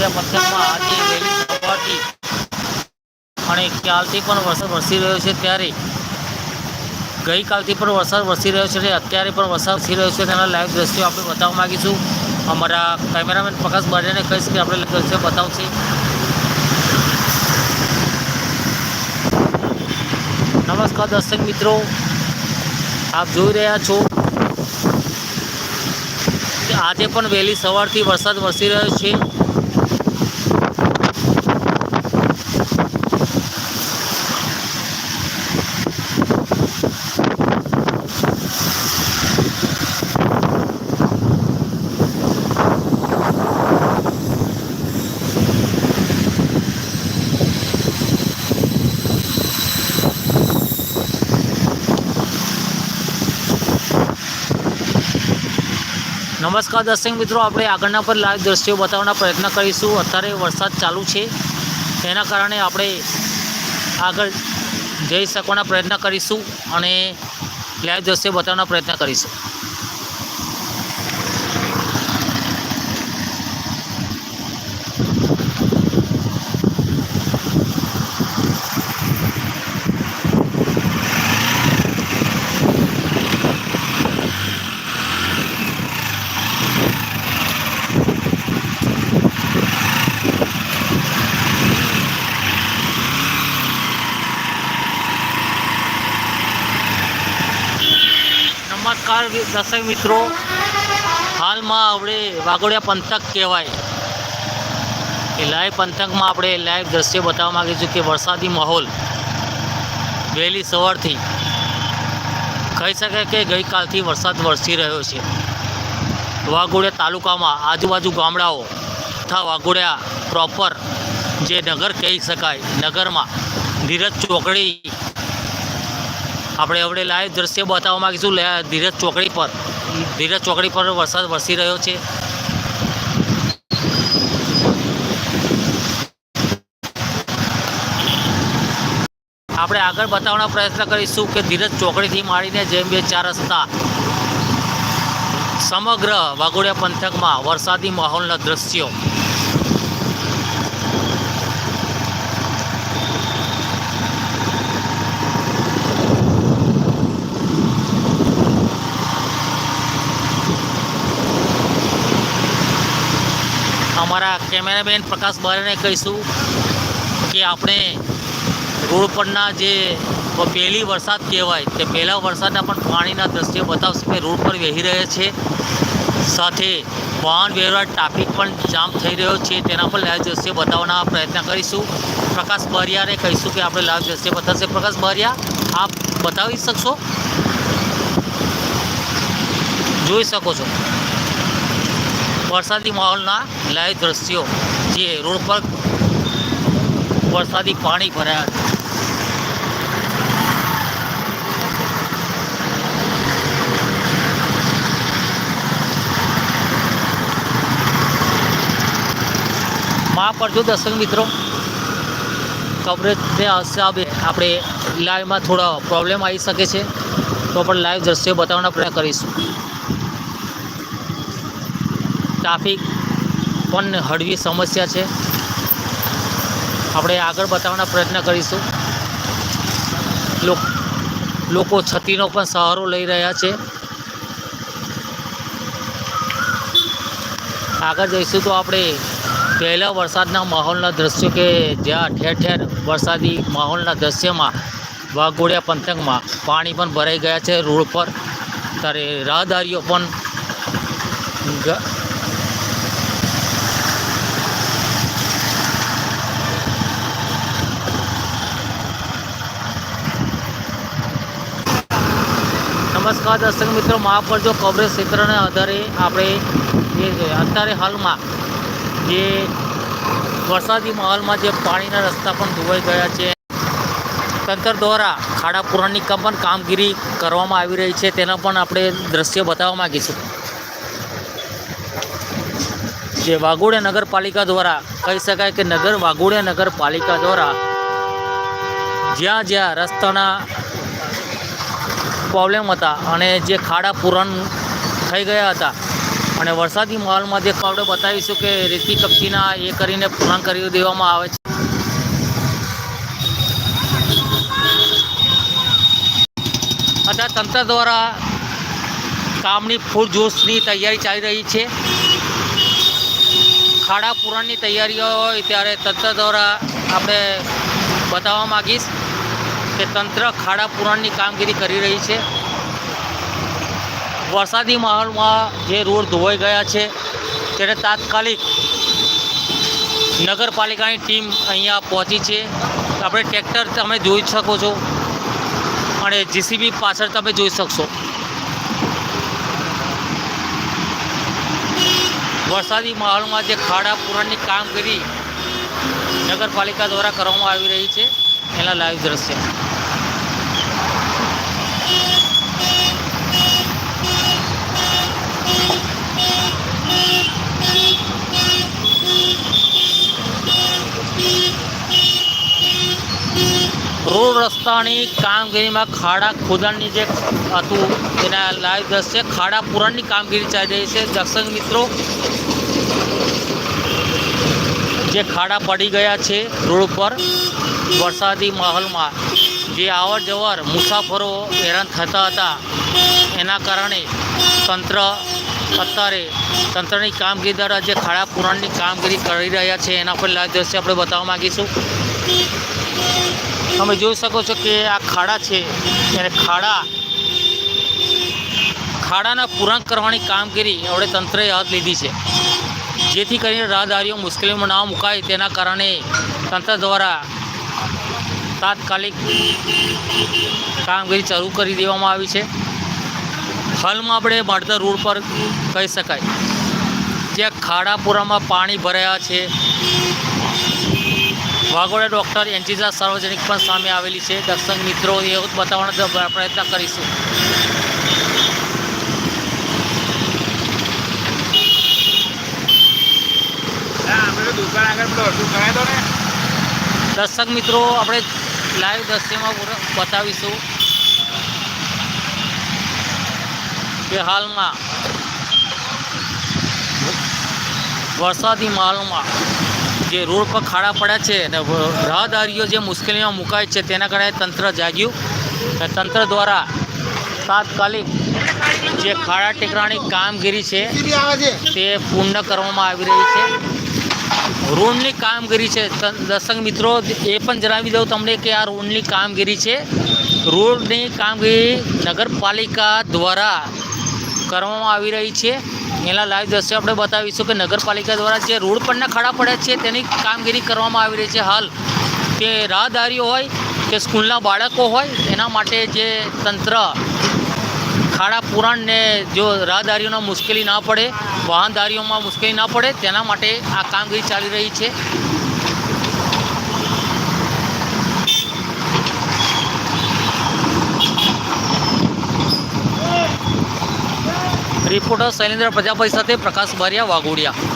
વાઘોડિયા પંથકમાં આજે વહેલી સવારથી અને ક્યારથી પણ વરસાદ વરસી રહ્યો છે ત્યારે. ગઈકાલથી પણ વરસાદ વરસી રહ્યો છે અત્યારે પણ વરસાદ વરસી રહ્યો છે. તેના લાઈવ દ્રશ્યો આપણે બતાવવા માગીશું. અમારા કેમેરામેન પ્રકાશ બારિયાને કહીશ કે આપણે દ્રશ્યો બતાવશે. નમસ્કાર દર્શક મિત્રો, આપ જોઈ રહ્યા છો કે આજે પણ વહેલી સવારથી વરસાદ વરસી રહ્યો છે. નમસ્કાર દર્શક મિત્રો, આપણે આગળના પર લાઈવ દ્રશ્યો બતાવવાના પ્રયત્ન કરીશું. અત્યારે વરસાદ ચાલુ છે. તેના કારણે આપણે આગળ જઈ શકવાના પ્રયત્ન કરીશું અને લાઈવ દ્રશ્યો બતાવવાના પ્રયત્ન કરીશું. નમસ્કાર દર્શક મિત્રો. હાલમાં આપણે વાઘોડિયા પંથક કહેવાય. એ લાઈવ પંથકમાં આપણે લાઈવ દ્રશ્ય બતાવવા માગીએ છીએ કે વરસાદી માહોલ વહેલી સવારથી કહી શકાય કે ગઈકાલથી વરસાદ વરસી રહ્યો છે. વાઘોડિયા તાલુકામાં આજુબાજુ ગામડાઓ તથા વાઘોડિયા પ્રોપર જે નગર કહી શકાય, નગરમાં ધીરજ ચોકડી આપણે હવે લાઈવ દ્રશ્ય બતાવવા માગીશું. ધીરજ ચોકડી પર. ધીરજ ચોકડી પર વરસાદ વરસી રહ્યો છે. આપણે આગળ બતાવવાનો પ્રયત્ન કરીશું કે ધીરજ ચોકડીથી માંડીને જેમ બે ચાર રસ્તા, સમગ્ર વાઘોડિયા પંથકમાં વરસાદી માહોલના દ્રશ્યો. અમારા કેમેરામેન પ્રકાશ બારેને કહીશું કે આપણે રોડ પરના જે પહેલી વરસાદ કહેવાય તે પહેલા વરસાદના પણ પાણીના દ્રશ્યો બતાવશે કે રોડ પર વહી રહે છે. સાથે વાહન વ્યવહાર ટ્રાફિક પણ જામ થઈ રહ્યો છે, તેના પર લાઈવ દ્રશ્ય બતાવવાના પ્રયત્ન કરીશું. પ્રકાશ બારિયાને કહીશું કે આપણે લાઈવ દ્રશ્ય બતાવશે. પ્રકાશ બારિયા, આપ બતાવી શકશો? જોઈ શકો છો. વરસાદી માહોલના લાઈવ દ્રશ્યો જે રોડ પર વરસાદી પાણી ભરાયા છે. માફ કરજો દર્શક મિત્રો કવરેજને હિસાબે આપણે લાઈવમાં થોડા પ્રોબ્લેમ આવી શકે છે. તો પણ લાઈવ દ્રશ્યો બતાવવાનો પ્રયત્ન કરીશું. ટ્રાફિક પણ હળવી સમસ્યા છે. આપણે આગળ બતાવવાના પ્રયત્ન કરીશું. લોક- છતીનો પણ સહારો લઈ રહ્યા છે. આગળ જઈશું તો આપણે પહેલાં વરસાદના માહોલના દ્રશ્યો કે જ્યાં ઠેર ઠેર વરસાદી માહોલના દ્રશ્યમાં વાઘોડિયા પંથકમાં પાણી પણ ભરાઈ ગયા છે રોડ પર. ત્યારે રાહદારીઓ પણ નમસ્કાર દર્શક મિત્રો માફ જો કવરેજ ક્ષેત્રને આધારે આપણે જે અત્યારે હાલમાં જે વરસાદી માહોલમાં જે પાણીના રસ્તા પણ ધોવાઈ ગયા છે. તંત્ર દ્વારા ખાડા પુરાણની પણ કામગીરી કરવામાં આવી રહી છે, તેના પણ આપણે દ્રશ્ય બતાવવા માગીશું જે વાઘોડિયા નગરપાલિકા દ્વારા, કહી શકાય કે નગર વાઘોડિયા નગરપાલિકા દ્વારા જ્યાં જ્યાં રસ્તાના પ્રોબ્લેમ હતા અને જે ખાડા પૂરણ થઈ ગયા હતા. અને વરસાદી માહોલમાં જે આપણે બતાવીશું કે રેતી કપચીના એ કરીને પૂરણ કરી દેવામાં આવે છે. અત્યારે તંત્ર દ્વારા કામની જોશની તૈયારી ચાલી રહી છે. ખાડા પૂરણની તૈયારીઓ હોય ત્યારે તંત્ર દ્વારા આપણે બતાવવા માગીશ. કે તંત્ર ખાડા પુરાણની કામગીરી કરી રહી છે. વરસાદી માહોલમાં જે રોડ ધોવાઈ ગયા છે તેને તાત્કાલિક નગરપાલિકાની ટીમ અહીંયા પહોંચી છે. આપણે ટ્રેક્ટર તમે જોઈ શકો છો અને જીસીબી પાછળ તમે જોઈ શકશો. વરસાદી માહોલમાં જે ખાડા પુરાણની કામગીરી નગરપાલિકા દ્વારા કરવામાં આવી રહી છે. એના લાઈવ દ્રશ્ય રોડ રસ્તાની કામગીરીમાં ખાડા ખોદાણની જે હતું, તેના લાઈવ દ્રશ્ય, ખાડા પુરાણની કામગીરી ચાલી રહી છે. દર્શક મિત્રો, જે ખાડા પડી ગયા છે રોડ પર વરસાદી માહોલમાં, જે આવર જવર મુસાફરો હેરાન થતા હતા, એના કારણે તંત્ર અત્યારે તંત્રની કામગીરી દ્વારા જે ખાડા પુરાણની કામગીરી કરી રહ્યા છે, એના પર લાઈવ દ્રશ્ય આપણે બતાવવા માગીશું. તમે જોઈ શકો છો કે આ ખાડા છે. એને ખાડા, ખાડાના પૂરણ કરવાની કામગીરી આપણે તંત્રએ હાથ લીધી છે. જેથી કરીને રાહદારીઓ મુશ્કેલીમાં ના મુકાય તેના કારણે તંત્ર દ્વારા તાત્કાલિક કામગીરી શરૂ કરી દેવામાં આવી છે. હાલમાં આપણે માળધર રોડ પર કહી શકાય. જ્યાં ખાડાપુરામાં પાણી ભરાયા છે વાઘોડા ડૉક્ટર એન્જિઝા સાર્વજનિક પણ સામે આવેલી છે. દર્શક મિત્રો એવું બતાવવાનો પ્રયત્ન કરીશું. દર્શક મિત્રો આપણે લાઈવ દ્રશ્યમાં બતાવીશું કે હાલમાં વરસાદી માહોલમાં જે રોડ પર ખાડા પડ્યા છે અને રાહદારીઓ જે મુશ્કેલીમાં મુકાય છે, તેના કારણે તંત્ર જાગ્યું. તંત્ર દ્વારા તાત્કાલિક જે ખાડા ટેકરાની કામગીરી છે, તે પૂર્ણ કરવામાં આવી રહી છે. રોડની કામગીરી છે દર્શક મિત્રો, એ પણ જણાવી દઉં તમને કે આ રોડની કામગીરી છે. રોડની કામગીરી નગરપાલિકા દ્વારા કરવામાં આવી રહી છે. એના લાઈવ દ્રશ્ય આપણે બતાવીશું કે નગરપાલિકા દ્વારા જે રોડ પરના ખાડા પડ્યા છે, તેની કામગીરી કરવામાં આવી રહી છે. હાલ તે રાહદારીઓ હોય કે સ્કૂલના બાળકો હોય, એના માટે જે તંત્ર ખાડા પુરાણને જો રાહદારીઓમાં મુશ્કેલી ના પડે, વાહનદારીઓમાં મુશ્કેલી ના પડે, તેના માટે આ કામગીરી ચાલી રહી છે. રિપોર્ટર શૈલેન્દ્ર પ્રજાપતિ સાથે પ્રકાશ બારિયા વાઘોડિયા.